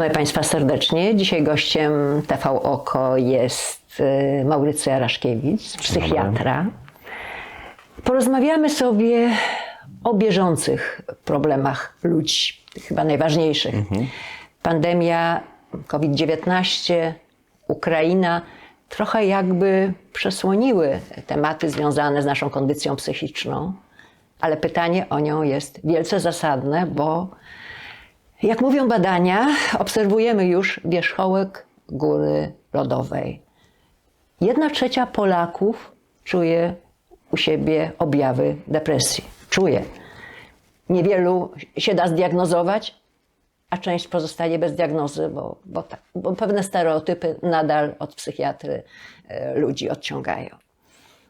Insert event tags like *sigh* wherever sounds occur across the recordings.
Witamy Państwa serdecznie. Dzisiaj gościem TV Oko jest y, Maurycy Araszkiewicz, psychiatra. Porozmawiamy sobie o bieżących problemach ludzi, chyba najważniejszych. Pandemia COVID-19, Ukraina trochę jakby przesłoniły tematy związane z naszą kondycją psychiczną, ale pytanie o nią jest wielce zasadne, bo jak mówią badania, obserwujemy już wierzchołek góry lodowej. Jedna trzecia Polaków czuje u siebie objawy depresji. Czuje. Niewielu się da zdiagnozować, a część pozostaje bez diagnozy, bo, bo, tak, bo pewne stereotypy nadal od psychiatry e, ludzi odciągają.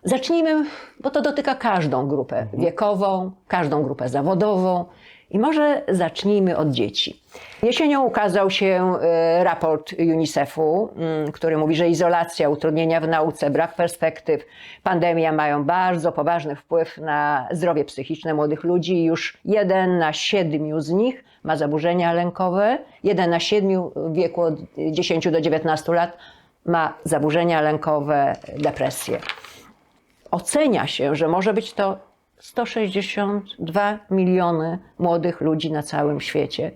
Zacznijmy, bo to dotyka każdą grupę wiekową, każdą grupę zawodową. I może zacznijmy od dzieci. Jesienią ukazał się e, raport UNICEF-u, mm, który mówi, że izolacja, utrudnienia w nauce, brak perspektyw, pandemia mają bardzo poważny wpływ na zdrowie psychiczne młodych ludzi. Już jeden na siedmiu z nich ma zaburzenia lękowe, jeden na siedmiu w wieku od 10 do 19 lat ma zaburzenia lękowe, depresję. Ocenia się, że może być to 162 miliony młodych ludzi na całym świecie.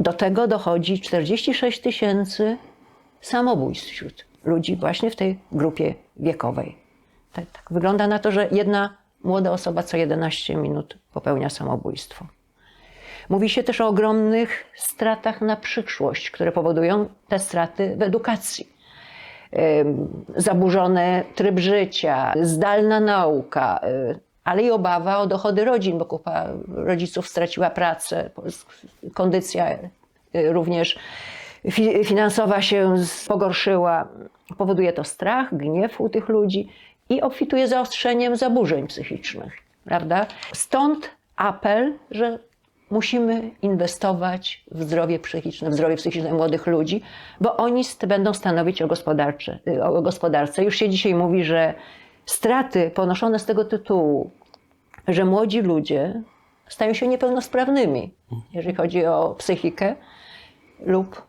Do tego dochodzi 46 tysięcy samobójstw wśród ludzi właśnie w tej grupie wiekowej. Tak, tak wygląda na to, że jedna młoda osoba co 11 minut popełnia samobójstwo. Mówi się też o ogromnych stratach na przyszłość, które powodują te straty w edukacji zaburzony tryb życia, zdalna nauka, y, ale i obawa o dochody rodzin, bo kupa rodziców straciła pracę, kondycja y, również fi- finansowa się pogorszyła. Powoduje to strach, gniew u tych ludzi i obfituje zaostrzeniem zaburzeń psychicznych, prawda? Stąd apel, że musimy inwestować w zdrowie psychiczne, w zdrowie psychiczne młodych ludzi, bo oni będą stanowić o, gospodarcze, o gospodarce. Już się dzisiaj mówi, że straty ponoszone z tego tytułu, że młodzi ludzie stają się niepełnosprawnymi, jeżeli chodzi o psychikę lub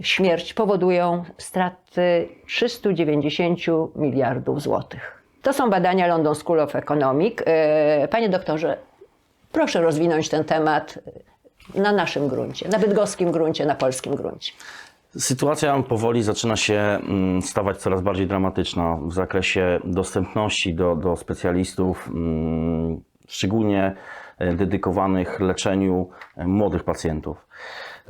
śmierć, powodują straty 390 miliardów złotych. To są badania London School of Economic. E, Panie doktorze, Proszę rozwinąć ten temat na naszym gruncie, na bydgoskim gruncie, na polskim gruncie. Sytuacja powoli zaczyna się mm, stawać coraz bardziej dramatyczna w zakresie dostępności do, do specjalistów, mm, szczególnie e, dedykowanych leczeniu e, młodych pacjentów.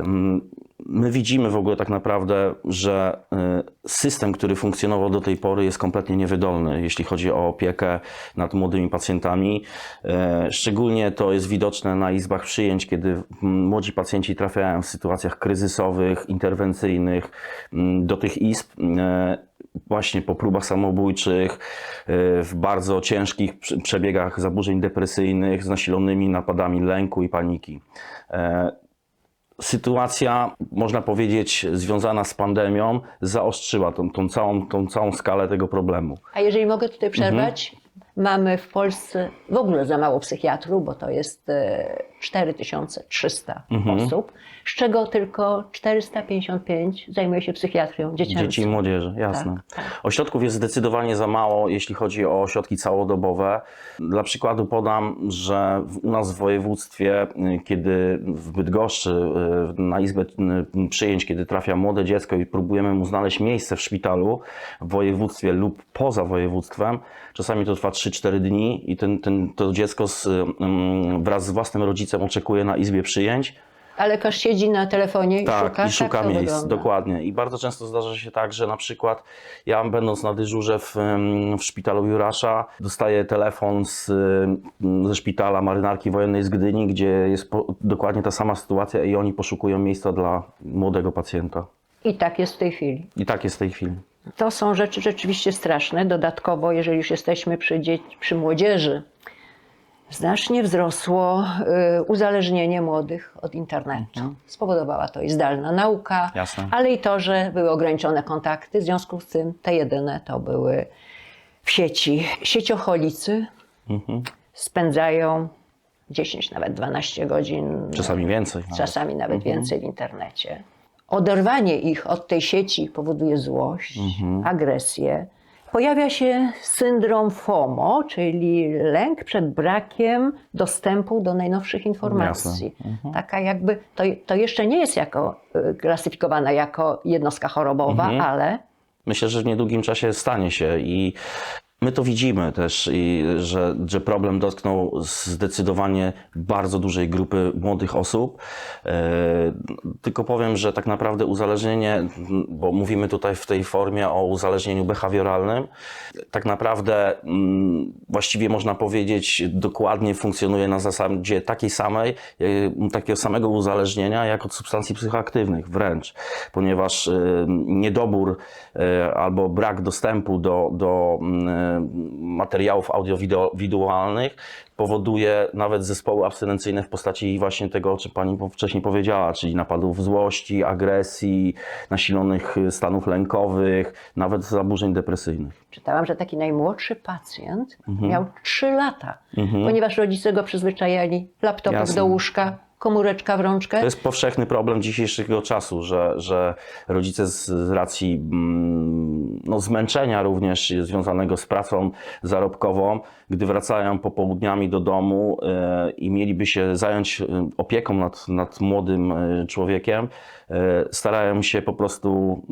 Mm, My widzimy w ogóle tak naprawdę, że e, system, który funkcjonował do tej pory, jest kompletnie niewydolny, jeśli chodzi o opiekę nad młodymi pacjentami. E, Szczególnie to jest widoczne na izbach przyjęć, kiedy mm, młodzi pacjenci trafiają w sytuacjach kryzysowych, interwencyjnych mm, do tych izb. e, Właśnie po próbach samobójczych, w bardzo ciężkich prze- przebiegach zaburzeń depresyjnych z nasilonymi napadami lęku i paniki. E, sytuacja, można powiedzieć, związana z pandemią, zaostrzyła tą, tą, całą, tą całą skalę tego problemu. A jeżeli mogę tutaj przerwać, mamy w Polsce w ogóle za mało psychiatrów, bo to jest e, 4300 osób, z czego tylko 455 zajmuje się psychiatrią dziecięcą. Dzieci i młodzieży, jasne. Tak, Ośrodków jest zdecydowanie za mało, jeśli chodzi o ośrodki całodobowe. Dla przykładu podam, że u nas w województwie, y, kiedy w Bydgoszczy y, na izbę y, przyjęć, kiedy trafia młode dziecko i próbujemy mu znaleźć miejsce w szpitalu w województwie lub poza województwem, czasami to trwa 3-4 dni i ten, ten, to dziecko z, wraz z własnym rodzicem oczekuje na izbie przyjęć. A lekarz siedzi na telefonie i Tak, szuka, i szuka tak miejsc, wygląda. dokładnie. I bardzo często zdarza się tak, że na przykład ja będąc na dyżurze w, w szpitalu Jurasza, dostaję telefon z, ze szpitala marynarki wojennej z Gdyni, gdzie jest po, dokładnie ta sama sytuacja i oni poszukują miejsca dla młodego pacjenta. I tak jest w tej chwili. I tak jest w tej chwili. To są rzeczy rzeczywiście straszne. Dodatkowo, jeżeli już jesteśmy przy, dzieci, przy młodzieży, znacznie wzrosło y, uzależnienie młodych od internetu. Spowodowała to i zdalna nauka, Jasne. ale i to, że były ograniczone kontakty. W związku z tym te jedyne to były w sieci. Sieciocholicy spędzają 10, nawet 12 godzin Czasami więcej. czasami nawet więcej w internecie. oderwanie ich od tej sieci powoduje złość, agresję. Pojawia się syndrom FOMO, czyli lęk przed brakiem dostępu do najnowszych informacji. Taka jakby, to, to jeszcze nie jest jako, y, klasyfikowana jako jednostka chorobowa, ale Myślę, że w niedługim czasie stanie się i my to widzimy też, i że, że problem dotknął zdecydowanie bardzo dużej grupy młodych osób. E, tylko powiem, że tak naprawdę uzależnienie, bo mówimy tutaj w tej formie o uzależnieniu behawioralnym, tak naprawdę mm, właściwie można powiedzieć dokładnie funkcjonuje na zasadzie takiej samej, e, takiego samego uzależnienia jak od substancji psychoaktywnych wręcz, ponieważ e, niedobór albo brak dostępu do, do mm, materiałów audiowizualnych powoduje nawet zespoły abstynencyjne w postaci właśnie tego, o czym Pani wcześniej powiedziała, czyli napadów złości, agresji, nasilonych stanów lękowych, nawet zaburzeń depresyjnych. Czytałam, że taki najmłodszy pacjent miał 3 lata, ponieważ rodzice go przyzwyczajali Jasne. do łóżka, komóreczka w rączkę. To jest powszechny problem dzisiejszego czasu, że, że rodzice z, racji mm, no, zmęczenia również związanego z pracą zarobkową, gdy wracają popołudniami do domu e, i mieliby się zająć e, opieką nad, nad młodym e, człowiekiem, e, starają się po prostu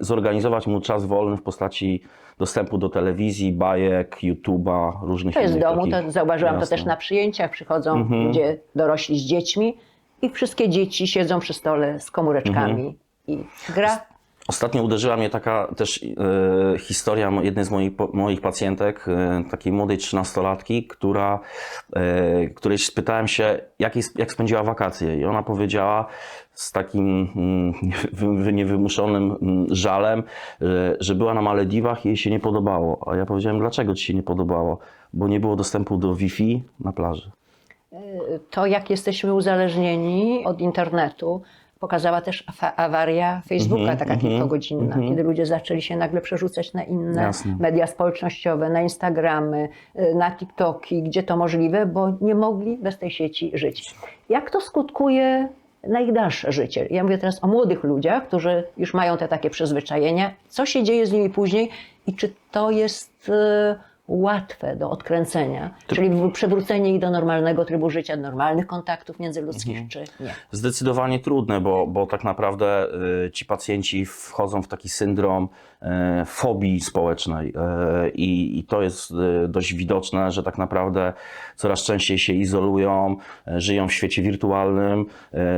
zorganizować mu czas wolny w postaci dostępu do telewizji, bajek, YouTube'a, różnych To jest w innych domu, to zauważyłam to Jasne. też na przyjęciach. Przychodzą Mhm. ludzie dorośli z dziećmi i wszystkie dzieci siedzą przy stole z komóreczkami Mhm. i gra. Ostatnio uderzyła mnie taka też e, historia jednej z moich, po- moich pacjentek, e, takiej młodej trzynastolatki, która, e, której spytałem się, jak, jak spędziła wakacje. I ona powiedziała z takim mm, niewy- niewymuszonym mm, żalem, e, że była na Malediwach i jej się nie podobało. A ja powiedziałem, dlaczego ci się nie podobało? Bo nie było dostępu do Wi-Fi na plaży. To, jak jesteśmy uzależnieni od internetu, pokazała też awaria Facebooka, Mhm, taka kilkogodzinna, kiedy ludzie zaczęli się nagle przerzucać na inne Jasne. media społecznościowe, na Instagramy, y, na TikToki, gdzie to możliwe, bo nie mogli bez tej sieci żyć. Jak to skutkuje na ich dalsze życie? Ja mówię teraz o młodych ludziach, którzy już mają te takie przyzwyczajenia. Co się dzieje z nimi później i czy to jest y, łatwe do odkręcenia, czyli w- przywrócenie ich do normalnego trybu życia, normalnych kontaktów międzyludzkich, czy nie? Zdecydowanie trudne, bo, bo tak naprawdę y, ci pacjenci wchodzą w taki syndrom fobii społecznej y, i, i to jest y, dość widoczne, że tak naprawdę coraz częściej się izolują, żyją w świecie wirtualnym.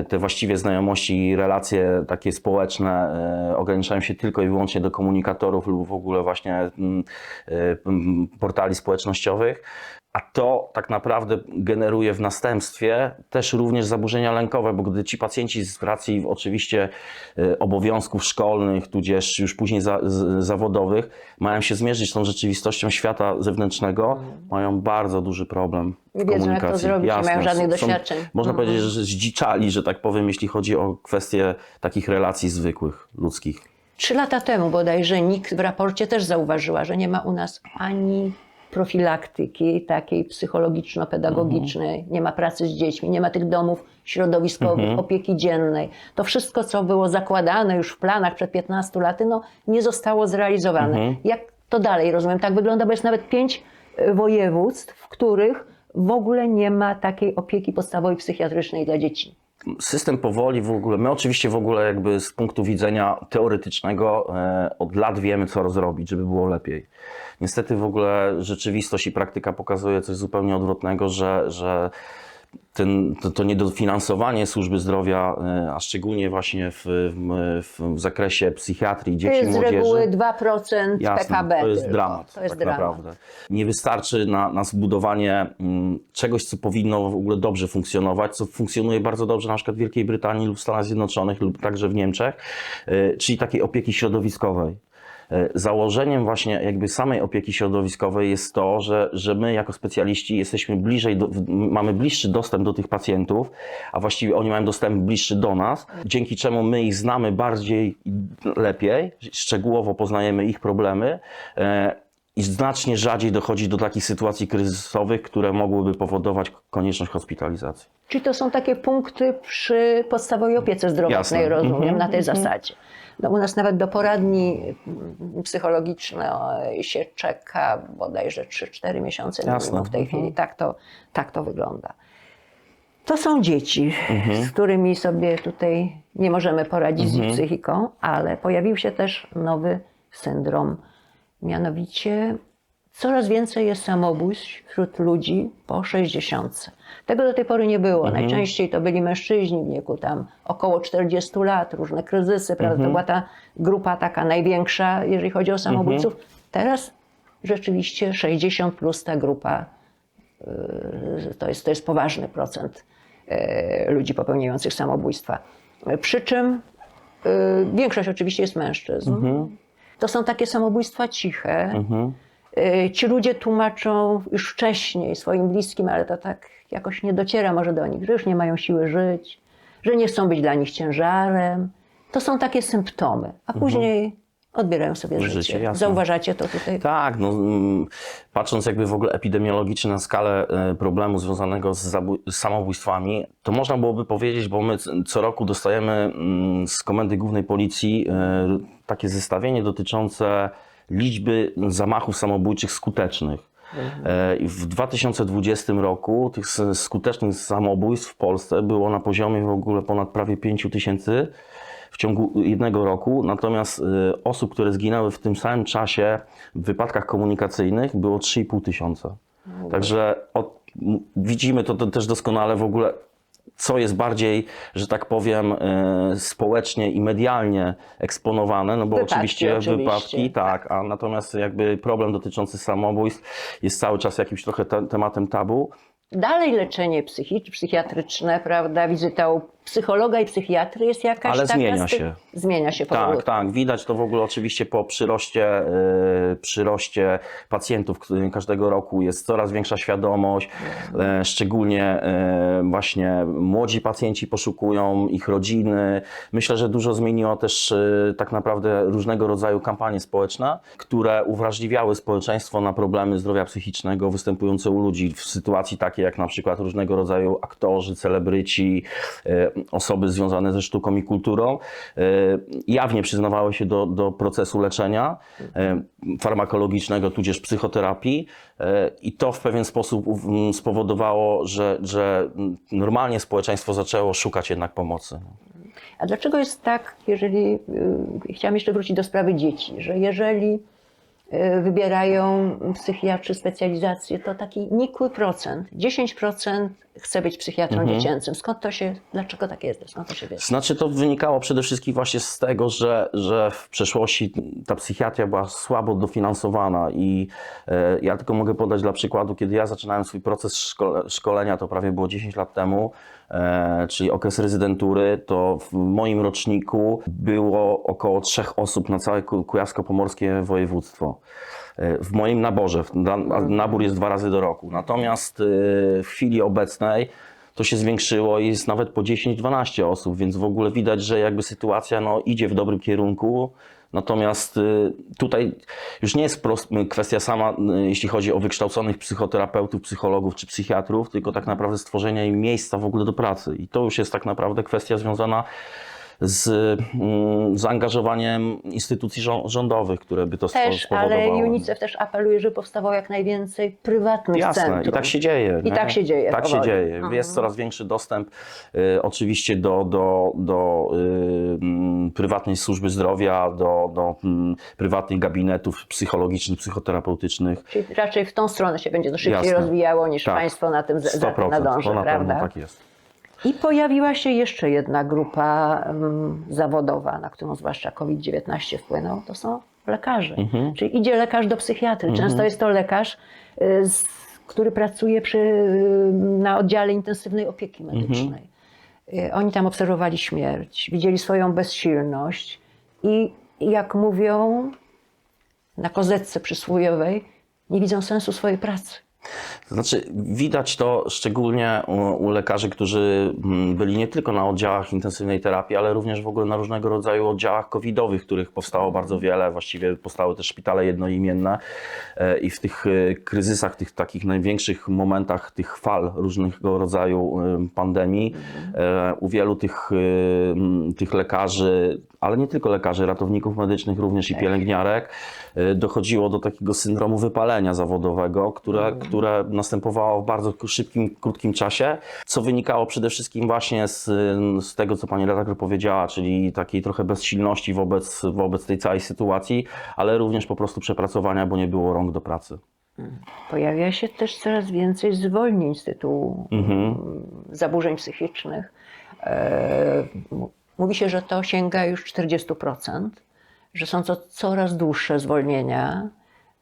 Te właściwie znajomości i relacje takie społeczne ograniczają się tylko i wyłącznie do komunikatorów lub w ogóle właśnie mm, portali społecznościowych. A to tak naprawdę generuje w następstwie też również zaburzenia lękowe, bo gdy ci pacjenci z racji oczywiście e, obowiązków szkolnych, tudzież już później za, z, zawodowych, mają się zmierzyć z tą rzeczywistością świata zewnętrznego, mają bardzo duży problem Nie wiedzą, jak to zrobić, nie mają żadnych są- doświadczeń. Można Mhm. powiedzieć, że zdziczali, że tak powiem, jeśli chodzi o kwestie takich relacji zwykłych, ludzkich. Trzy lata temu bodajże NIK w raporcie też zauważyła, że nie ma u nas ani profilaktyki takiej psychologiczno-pedagogicznej, nie ma pracy z dziećmi, nie ma tych domów środowiskowych, opieki dziennej. To wszystko, co było zakładane już w planach przed 15 laty, no, nie zostało zrealizowane. Jak to dalej, rozumiem, tak wygląda, bo jest nawet pięć e, województw, w których w ogóle nie ma takiej opieki podstawowej psychiatrycznej dla dzieci. System powoli w ogóle, my oczywiście w ogóle jakby z punktu widzenia teoretycznego e, od lat wiemy co zrobić, żeby było lepiej. Niestety w ogóle rzeczywistość i praktyka pokazuje coś zupełnie odwrotnego, że, że ten, to, to niedofinansowanie służby zdrowia, e, a szczególnie właśnie w, w, w zakresie psychiatrii To dzieci i jest z młodzieży. reguły 2% Jasne, PKB. to jest tylko. dramat. To jest tak dramat. naprawdę. Nie wystarczy na, na zbudowanie mm, czegoś, co powinno w ogóle dobrze funkcjonować, co funkcjonuje bardzo dobrze na przykład w Wielkiej Brytanii lub w Stanach Zjednoczonych lub także w Niemczech, y, czyli takiej opieki środowiskowej. Y, Założeniem właśnie jakby samej opieki środowiskowej jest to, że, że my jako specjaliści jesteśmy bliżej, do, mamy bliższy dostęp do tych pacjentów, a właściwie oni mają dostęp bliższy do nas, dzięki czemu my ich znamy bardziej i lepiej, szczegółowo poznajemy ich problemy. I znacznie rzadziej dochodzi do takich sytuacji kryzysowych, które mogłyby powodować konieczność hospitalizacji. Czyli to są takie punkty przy podstawowej opiece zdrowotnej, Jasne. rozumiem, Mhm, na tej zasadzie. No, u nas nawet do poradni mm, psychologicznej się czeka bodajże 3-4 miesiące Jasne. w tej chwili. Tak to, tak to wygląda. To są dzieci, Mhm. z którymi sobie tutaj nie możemy poradzić z ich psychiką, ale pojawił się też nowy syndrom. Mianowicie coraz więcej jest samobójstw wśród ludzi po 60. Tego do tej pory nie było. Najczęściej to byli mężczyźni w wieku tam około 40 lat, różne kryzysy, prawda? To była ta grupa taka największa, jeżeli chodzi o samobójców. Teraz rzeczywiście 60 plus ta grupa y, to jest, to jest poważny procent y, ludzi popełniających samobójstwa. Przy czym y, większość oczywiście jest mężczyzn. To są takie samobójstwa ciche. Y, Ci ludzie tłumaczą już wcześniej swoim bliskim, ale to tak jakoś nie dociera może do nich, że już nie mają siły żyć, że nie chcą być dla nich ciężarem. To są takie symptomy, a później odbierają sobie życie. Życie, jasne. Zauważacie to tutaj? Tak, no, mm, patrząc jakby w ogóle epidemiologicznie na skalę e, problemu związanego z, z samobójstwami, to można byłoby powiedzieć, bo my co roku dostajemy mm, z Komendy Głównej Policji e, takie zestawienie dotyczące liczby zamachów samobójczych skutecznych. E, W 2020 roku tych skutecznych samobójstw w Polsce było na poziomie w ogóle ponad prawie 5 tysięcy w ciągu jednego roku, natomiast y, osób, które zginęły w tym samym czasie w wypadkach komunikacyjnych było 3,5 tysiąca. Także od, widzimy to, to też doskonale w ogóle, co jest bardziej, że tak powiem, y, społecznie i medialnie eksponowane, no bo Wypadki oczywiście, oczywiście, wypadki, tak, a natomiast jakby problem dotyczący samobójstw jest cały czas jakimś trochę te, tematem tabu. Dalej leczenie psychiczne, psychiatryczne, prawda, wizyta u psychologa i psychiatry jest jakaś Ale taka... zmienia się. Zmienia się powoli. Tak, tak. Widać to w ogóle oczywiście po przyroście, yy, przyroście pacjentów który każdego roku. Jest coraz większa świadomość, e, szczególnie e, właśnie młodzi pacjenci poszukują ich rodziny. Myślę, że dużo zmieniło też e, tak naprawdę różnego rodzaju kampanie społeczne, które uwrażliwiały społeczeństwo na problemy zdrowia psychicznego występujące u ludzi w sytuacji takiej jak na przykład różnego rodzaju aktorzy, celebryci, e, osoby związane ze sztuką i kulturą, e, jawnie przyznawały się do, do procesu leczenia e, farmakologicznego, tudzież psychoterapii e, i to w pewien sposób spowodowało, że, że normalnie społeczeństwo zaczęło szukać jednak pomocy. A dlaczego jest tak, jeżeli, y, chciałam jeszcze wrócić do sprawy dzieci, że jeżeli wybierają psychiatrzy specjalizację, to taki nikły procent, 10% chce być psychiatrą Mhm. dziecięcym. Skąd to się, dlaczego tak jest? Skąd to się bierze? Znaczy to wynikało przede wszystkim właśnie z tego, że, że w przeszłości ta psychiatria była słabo dofinansowana i e, ja tylko mogę podać dla przykładu, kiedy ja zaczynałem swój proces szkole, szkolenia, to prawie było 10 lat temu, czyli okres rezydentury, to w moim roczniku było około trzech osób na całe Ku- kujawsko-pomorskie województwo. E, W moim naborze, nabór jest dwa razy do roku. Natomiast e, w chwili obecnej to się zwiększyło i jest nawet po 10-12 osób, więc w ogóle widać, że jakby sytuacja no, idzie w dobrym kierunku. Natomiast y, tutaj już nie jest prost, kwestia sama, y, jeśli chodzi o wykształconych psychoterapeutów, psychologów czy psychiatrów, tylko tak naprawdę stworzenia im miejsca w ogóle do pracy. I to już jest tak naprawdę kwestia związana z mm, zaangażowaniem instytucji rzą- rządowych, które by to Też, ale. UNICEF też apeluje, żeby powstawało jak najwięcej prywatnych Jasne, centrum. i tak się dzieje. I nie? tak się dzieje, Tak się dzieje. Mhm. Jest coraz większy dostęp y, oczywiście do, do, do y, mm, prywatnej służby zdrowia, do, do mm, prywatnych gabinetów psychologicznych, psychoterapeutycznych. Czyli raczej w tą stronę się będzie to szybciej Jasne. rozwijało, niż Tak. państwo na tym za- za- 100%, nadąży, to na prawda? tak jest. I pojawiła się jeszcze jedna grupa um, zawodowa, na którą zwłaszcza COVID-19 wpłynął, to są lekarze. Mhm. Czyli idzie lekarz do psychiatry. Często jest to lekarz, y, który pracuje przy, y, na oddziale intensywnej opieki medycznej. Y, Oni tam obserwowali śmierć, widzieli swoją bezsilność i jak mówią na kozetce przysłowiowej, nie widzą sensu swojej pracy. Znaczy, widać to szczególnie u, u lekarzy, którzy mm, byli nie tylko na oddziałach intensywnej terapii, ale również w ogóle na różnego rodzaju oddziałach covidowych, których powstało bardzo wiele. Właściwie powstały też szpitale jednoimienne e, i w tych e, kryzysach, tych takich największych momentach, tych fal różnego rodzaju pandemii, e, u wielu tych, tych lekarzy, ale nie tylko lekarzy, ratowników medycznych, również i pielęgniarek, e, dochodziło do takiego syndromu wypalenia zawodowego, które, które następowało w bardzo szybkim, krótkim czasie, co wynikało przede wszystkim właśnie z, z tego, co pani redaktor powiedziała, czyli takiej trochę bezsilności wobec, wobec tej całej sytuacji, ale również po prostu przepracowania, bo nie było rąk do pracy. Pojawia się też coraz więcej zwolnień z tytułu mm, zaburzeń psychicznych. E, Mówi się, że to sięga już 40%, że są to coraz dłuższe zwolnienia.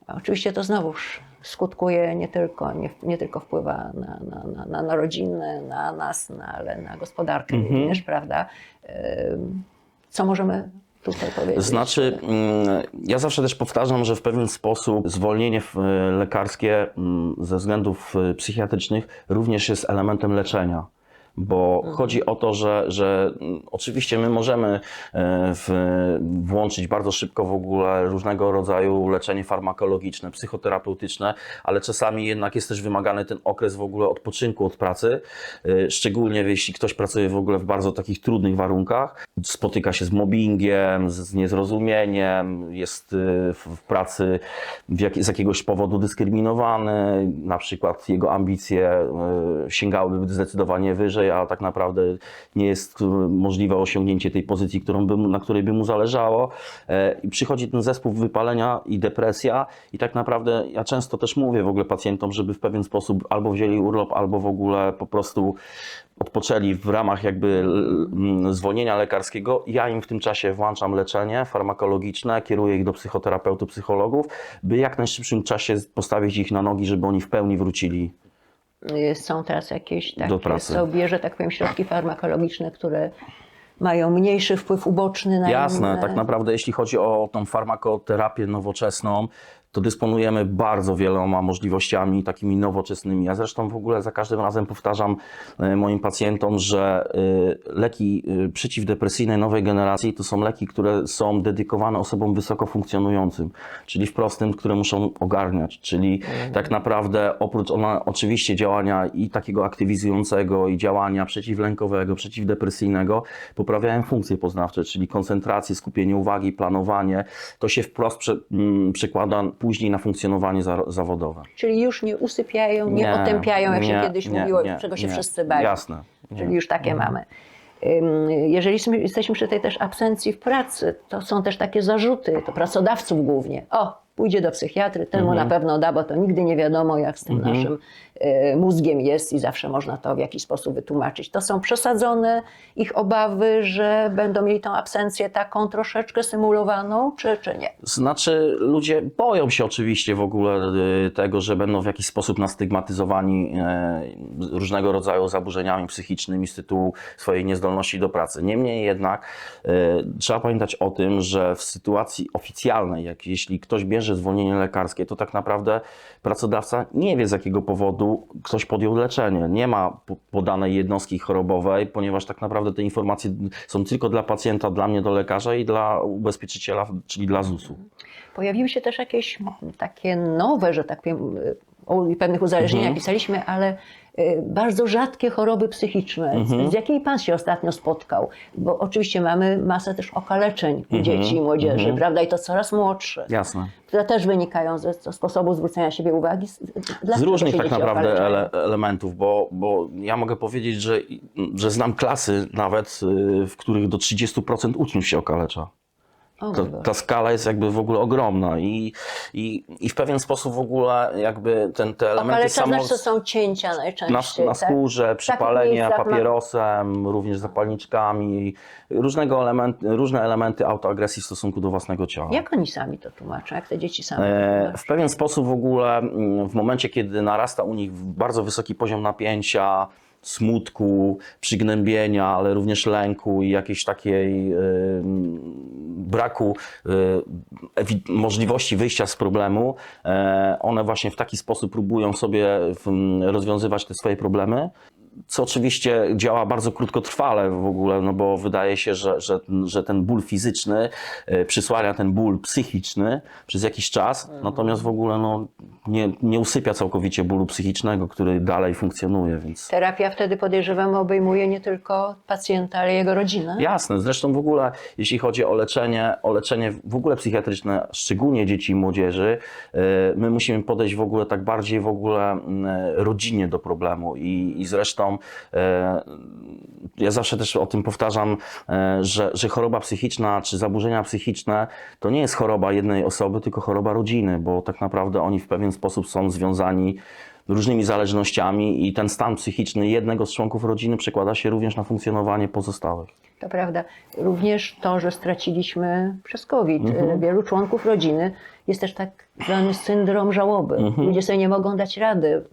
Oczywiście to znowuż skutkuje nie tylko, nie, nie tylko wpływa na, na, na, na, na rodzinę, na nas, na, ale na gospodarkę również, prawda? Co możemy tutaj powiedzieć? Znaczy, mm, ja zawsze też powtarzam, że w pewien sposób zwolnienie lekarskie mm, ze względów y, psychiatrycznych również jest elementem leczenia. Bo chodzi o to, że, że oczywiście my możemy e, w, włączyć bardzo szybko w ogóle różnego rodzaju leczenie farmakologiczne, psychoterapeutyczne, ale czasami jednak jest też wymagany ten okres w ogóle odpoczynku od pracy, e, szczególnie jeśli ktoś pracuje w ogóle w bardzo takich trudnych warunkach, spotyka się z mobbingiem, z, niezrozumieniem, jest y, w, pracy w jak, z jakiegoś powodu dyskryminowany, na przykład jego ambicje sięgałyby zdecydowanie wyżej, a tak naprawdę nie jest y, możliwe osiągnięcie tej pozycji, którą by, na której by mu zależało. E, I przychodzi ten zespół wypalenia i depresja i tak naprawdę ja często też mówię w ogóle pacjentom, żeby w pewien sposób albo wzięli urlop, albo w ogóle po prostu odpoczęli w ramach jakby zwolnienia lekarskiego. Ja im w tym czasie włączam leczenie farmakologiczne, kieruję ich do psychoterapeutów, psychologów, by jak najszybszym czasie postawić ich na nogi, żeby oni w pełni wrócili. Y, Są teraz jakieś takie sobie, że tak powiem, środki farmakologiczne, które mają mniejszy wpływ uboczny na Jasne, inne. tak naprawdę jeśli chodzi o tą farmakoterapię nowoczesną, to dysponujemy bardzo wieloma możliwościami takimi nowoczesnymi. Ja zresztą w ogóle za każdym razem powtarzam e, moim pacjentom, że e, leki e, przeciwdepresyjne nowej generacji to są leki, które są dedykowane osobom wysoko funkcjonującym, czyli w prostym, które muszą ogarniać, czyli tak naprawdę oprócz ona oczywiście działania i takiego aktywizującego i działania przeciwlękowego, przeciwdepresyjnego, poprawiają funkcje poznawcze, czyli koncentrację, skupienie uwagi, planowanie. To się wprost prze, m, przekłada później na funkcjonowanie za, zawodowe. Czyli już nie usypiają, nie, otępiają, jak się nie, kiedyś nie, mówiło, nie, czego się nie. wszyscy bali. Jasne. Czyli już takie mamy. Jeżeli jesteśmy- jesteśmy przy tej też absencji w pracy, to są też takie zarzuty, to pracodawców głównie. O, pójdzie do psychiatry, ten mu na Mhm. pewno da, bo to nigdy nie wiadomo, jak z tym naszym y, mózgiem jest i zawsze można to w jakiś sposób wytłumaczyć. To są przesadzone ich obawy, że będą mieli tą absencję taką troszeczkę symulowaną, czy, czy nie? Znaczy, ludzie boją się oczywiście w ogóle y, tego, że będą w jakiś sposób nastygmatyzowani e, różnego rodzaju zaburzeniami psychicznymi z tytułu swojej niezdolności do pracy. Niemniej jednak e, trzeba pamiętać o tym, że w sytuacji oficjalnej, jak jeśli ktoś bierze zwolnienie lekarskie, to tak naprawdę pracodawca nie wie z jakiego powodu ktoś podjął leczenie. Nie ma po- podanej jednostki chorobowej, ponieważ tak naprawdę te informacje są tylko dla pacjenta, dla mnie, do lekarza i dla ubezpieczyciela, czyli dla ZUS-u. Pojawiły się też jakieś takie nowe, że tak powiem, o pewnych uzależnieniach pisaliśmy, ale bardzo rzadkie choroby psychiczne. Z, z jakiej pan się ostatnio spotkał? Bo oczywiście mamy masę też okaleczeń u dzieci i młodzieży, prawda? I to coraz młodsze, Jasne. które też wynikają ze, ze sposobu zwrócenia siebie uwagi. Z, Z dlaczego różnych się tak dzieci naprawdę okaleczają? ele, elementów, bo, bo ja mogę powiedzieć, że, że znam klasy nawet, y, w których do 30% uczniów się okalecza. O Ta, skala jest jakby w ogóle ogromna i, i, i w pewien sposób w ogóle jakby ten, te elementy samo... znaczy to są cięcia na, najczęściej, na tak? skórze, przypalenie miejscach ma- papierosem, również zapalniczkami, różnego element, różne elementy autoagresji w stosunku do własnego ciała. Jak oni sami to tłumaczą? Jak te dzieci same to E? W pewien sposób w ogóle mm, w momencie, kiedy narasta u nich bardzo wysoki poziom napięcia, smutku, przygnębienia, ale również lęku i jakiejś takiej mm, braku e, możliwości wyjścia z problemu, e, one właśnie w taki sposób próbują sobie rozwiązywać te swoje problemy. Co oczywiście działa bardzo krótkotrwale w ogóle, no bo wydaje się, że, że, że ten ból fizyczny e, przysłania ten ból psychiczny przez jakiś czas, natomiast w ogóle no, nie, nie usypia całkowicie bólu psychicznego, który dalej funkcjonuje, więc... Terapia wtedy podejrzewam obejmuje nie tylko pacjenta, ale jego rodzinę. Jasne, zresztą w ogóle jeśli chodzi o leczenie, o leczenie w ogóle psychiatryczne, szczególnie dzieci i młodzieży, e, my musimy podejść w ogóle tak bardziej w ogóle mm, rodzinnie do problemu i, i zresztą e, ja zawsze też o tym powtarzam, e, że, że choroba psychiczna czy zaburzenia psychiczne to nie jest choroba jednej osoby, tylko choroba rodziny, bo tak naprawdę oni w pewien sposób są związani różnymi zależnościami i ten stan psychiczny jednego z członków rodziny przekłada się również na funkcjonowanie pozostałych. To prawda. Również to, że straciliśmy przez COVID Mhm. e, wielu członków rodziny, jest też tak zwany syndrom żałoby. Mhm. Ludzie sobie nie mogą dać rady.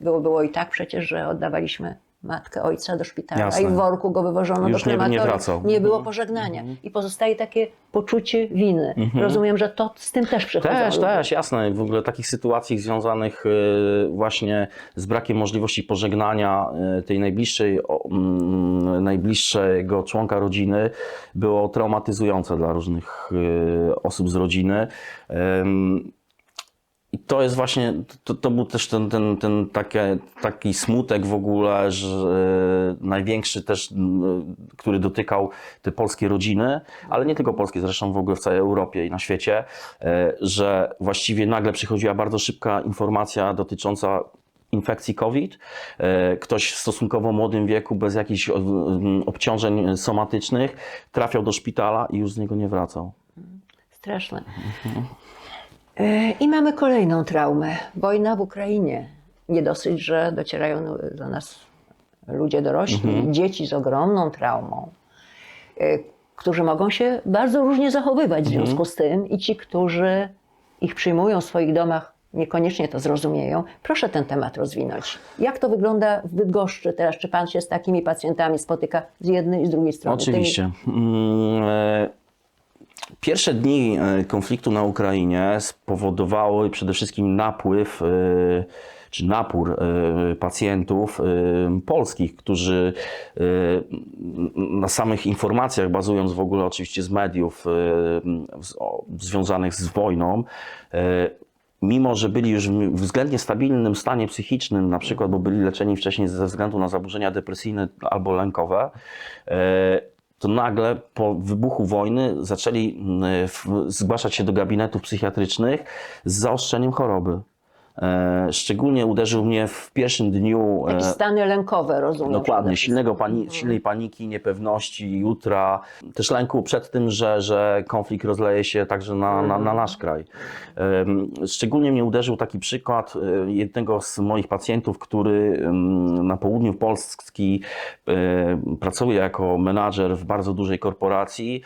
Było, było i tak przecież, że oddawaliśmy matkę ojca do szpitala Jasne. i w worku go wywożono Już do nie- nie krematorium. Mhm. Nie było pożegnania. I pozostaje takie poczucie winy. Rozumiem, że to z tym też przychodzą Też, ludzie. też, jasne. W ogóle takich sytuacji związanych y, właśnie z brakiem możliwości pożegnania y, tej najbliższej, mm, najbliższego członka rodziny było traumatyzujące dla różnych y, osób z rodziny. I to jest właśnie, to, to był też ten, ten, ten takie, taki smutek w ogóle, że e, największy też, m, który dotykał te polskie rodziny, ale nie tylko polskie, zresztą w ogóle w całej Europie i na świecie, e, że właściwie nagle przychodziła bardzo szybka informacja dotycząca infekcji COVID. E, Ktoś w stosunkowo młodym wieku, bez jakichś obciążeń somatycznych, trafiał do szpitala i już z niego nie wracał. Straszne. E, I mamy kolejną traumę. Wojna w Ukrainie. Nie dosyć, że docierają do nas ludzie dorośli, dzieci z ogromną traumą, e, którzy mogą się bardzo różnie zachowywać w związku z tym i ci, którzy ich przyjmują w swoich domach, niekoniecznie to zrozumieją. Proszę ten temat rozwinąć. Jak to wygląda w Bydgoszczy teraz? Czy pan się z takimi pacjentami spotyka z jednej i z drugiej strony? Oczywiście. Mm, e, Pierwsze dni e, konfliktu na Ukrainie spowodowały przede wszystkim napływ e, czy napór e, pacjentów polskich, którzy na samych informacjach, bazując w ogóle oczywiście z mediów związanych z wojną, mimo że byli już w względnie stabilnym stanie psychicznym, na przykład, bo byli leczeni wcześniej ze względu na zaburzenia depresyjne albo lękowe, to nagle po wybuchu wojny zaczęli mm, zgłaszać się do gabinetów psychiatrycznych z zaostrzeniem choroby. E, Szczególnie uderzył mnie w pierwszym dniu. E, stany lękowe, rozumiem. Dokładnie, silnego pani, silnej paniki, niepewności jutra, też lęku przed tym, że, że konflikt rozleje się także na, na, na nasz kraj. Szczególnie mnie uderzył taki przykład e, jednego z moich pacjentów, który na południu Polski pracuje jako menadżer w bardzo dużej korporacji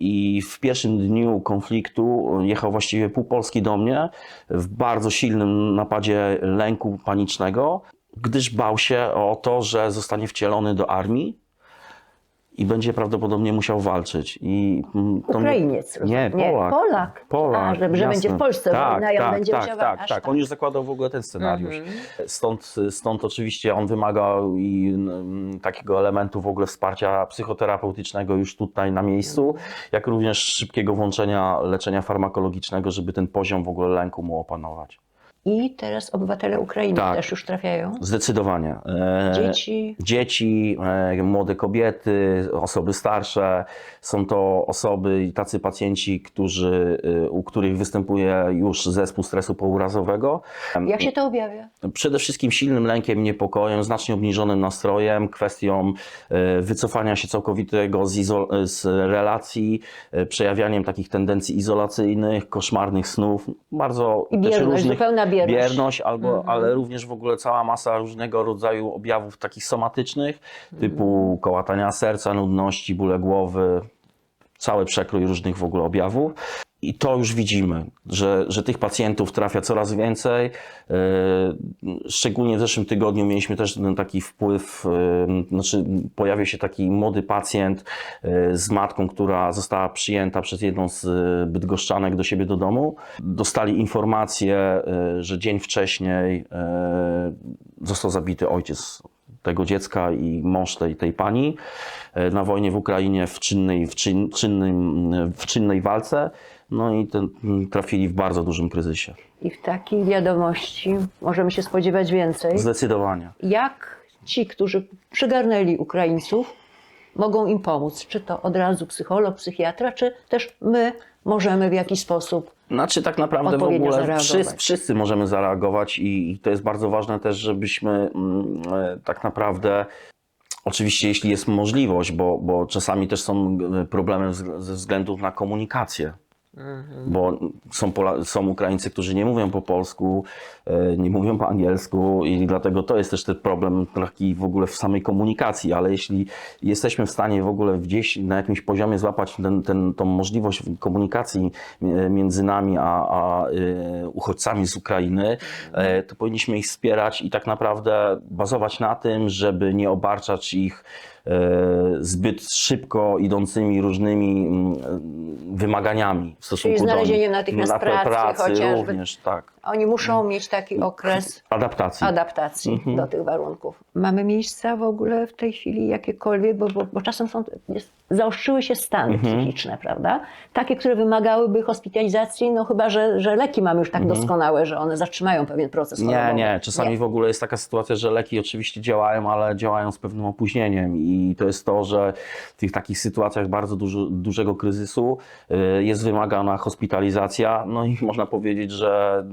i w pierwszym dniu konfliktu jechał właściwie pół Polski do mnie w bardzo silnym napadzie lęku panicznego gdyż bał się o to, że zostanie wcielony do armii i będzie prawdopodobnie musiał walczyć. I mm, to Ukrainiec, Nie. Nie, Polak. Polak. Polak. A, że- że będzie w Polsce tak, wojna tak, będzie tak, musiał- tak, tak. tak. On już zakładał w ogóle ten scenariusz. Stąd, stąd oczywiście on wymagał i mm, takiego elementu w ogóle wsparcia psychoterapeutycznego już tutaj na miejscu, jak również szybkiego włączenia leczenia farmakologicznego, żeby ten poziom w ogóle lęku mu opanować. I teraz obywatele Ukrainy Tak. też już trafiają. Zdecydowanie. E, Dzieci. Dzieci, e, młode kobiety, osoby starsze. Są to osoby i tacy pacjenci, którzy, e, u których występuje już zespół stresu pourazowego. Jak się to objawia? Przede wszystkim silnym lękiem, niepokojem, znacznie obniżonym nastrojem, kwestią e, wycofania się całkowitego z, izo- z relacji, e, przejawianiem takich tendencji izolacyjnych, koszmarnych snów, bardzo I też bierność, różnych zupełna bierność. bierność albo, ale również w ogóle cała masa różnego rodzaju objawów takich somatycznych, typu kołatania serca, nudności, bóle głowy, cały przekrój różnych w ogóle objawów. I to już widzimy, że, że tych pacjentów trafia coraz więcej. Yy, Szczególnie w zeszłym tygodniu mieliśmy też taki wpływ, yy, znaczy pojawił się taki młody pacjent yy, z matką, która została przyjęta przez jedną z bydgoszczanek do siebie do domu. Dostali informację, że dzień wcześniej został zabity ojciec tego dziecka i mąż tej, tej pani e, na wojnie w Ukrainie w czynnej, w czyn, czynnym, w czynnej walce. No i ten, trafili w bardzo dużym kryzysie. I w takiej wiadomości możemy się spodziewać więcej. Zdecydowanie. Jak ci, którzy przygarnęli Ukraińców, mogą im pomóc? Czy to od razu psycholog, psychiatra, czy też my możemy w jakiś sposób Znaczy tak naprawdę w ogóle wszyscy, wszyscy możemy zareagować i, i to jest bardzo ważne też, żebyśmy mm, e, tak naprawdę Oczywiście, jeśli jest możliwość, bo, bo czasami też są e, problemy ze względów na komunikację. Bo są, Pola- są Ukraińcy, którzy nie mówią po polsku, e, nie mówią po angielsku i dlatego to jest też ten problem taki w ogóle w samej komunikacji, ale jeśli jesteśmy w stanie w ogóle gdzieś na jakimś poziomie złapać ten, ten, tą możliwość komunikacji e, między nami a, a e, uchodźcami z Ukrainy, to powinniśmy ich wspierać i tak naprawdę bazować na tym, żeby nie obarczać ich zbyt szybko idącymi różnymi mm, wymaganiami w stosunku do znalezieniem nich. natychmiast Na pracy pracy chociażby. również, tak. Oni muszą mieć taki okres Adaptacji. adaptacji Mhm. do tych warunków. Mamy miejsca w ogóle w tej chwili jakiekolwiek, bo, bo, bo czasem są, jest, zaostrzyły się stany Mhm. psychiczne, prawda? Takie, które wymagałyby hospitalizacji, no chyba, że, że leki mamy już tak doskonałe, że one zatrzymają pewien proces Mhm. Nie, chorobowy. nie. Czasami Nie. w ogóle jest taka sytuacja, że leki oczywiście działają, ale działają z pewnym opóźnieniem i to jest to, że w tych takich sytuacjach bardzo dużo, dużego kryzysu y, jest wymagana hospitalizacja. No i *laughs* można powiedzieć, że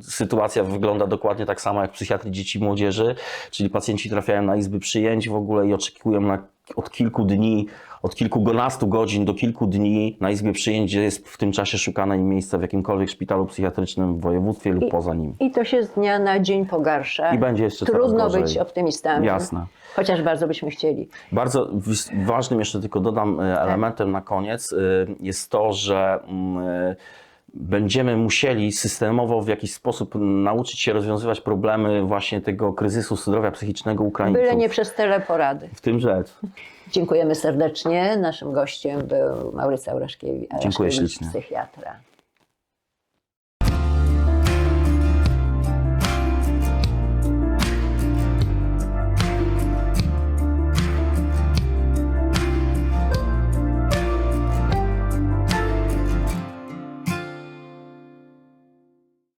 sytuacja wygląda dokładnie tak samo jak w psychiatrii dzieci i młodzieży, czyli pacjenci trafiają na izby przyjęć w ogóle i oczekują na, od kilku dni, od kilkunastu godzin do kilku dni na izbie przyjęć, gdzie jest w tym czasie szukane im miejsce w jakimkolwiek szpitalu psychiatrycznym w województwie lub I- poza nim. I to się z dnia na dzień pogarsza. I będzie jeszcze Trudno być optymistami. Jasne. Chociaż bardzo byśmy chcieli. Bardzo ważnym jeszcze tylko dodam e, elementem na koniec e, jest to, że mm, e, będziemy musieli systemowo w jakiś sposób nauczyć się rozwiązywać problemy właśnie tego kryzysu zdrowia psychicznego Ukraińców. Byle nie przez teleporady. W tym rzecz. Dziękujemy serdecznie. Naszym gościem był Maurycy Auraszkiewicz, Dziękuję ślicznie. psychiatra.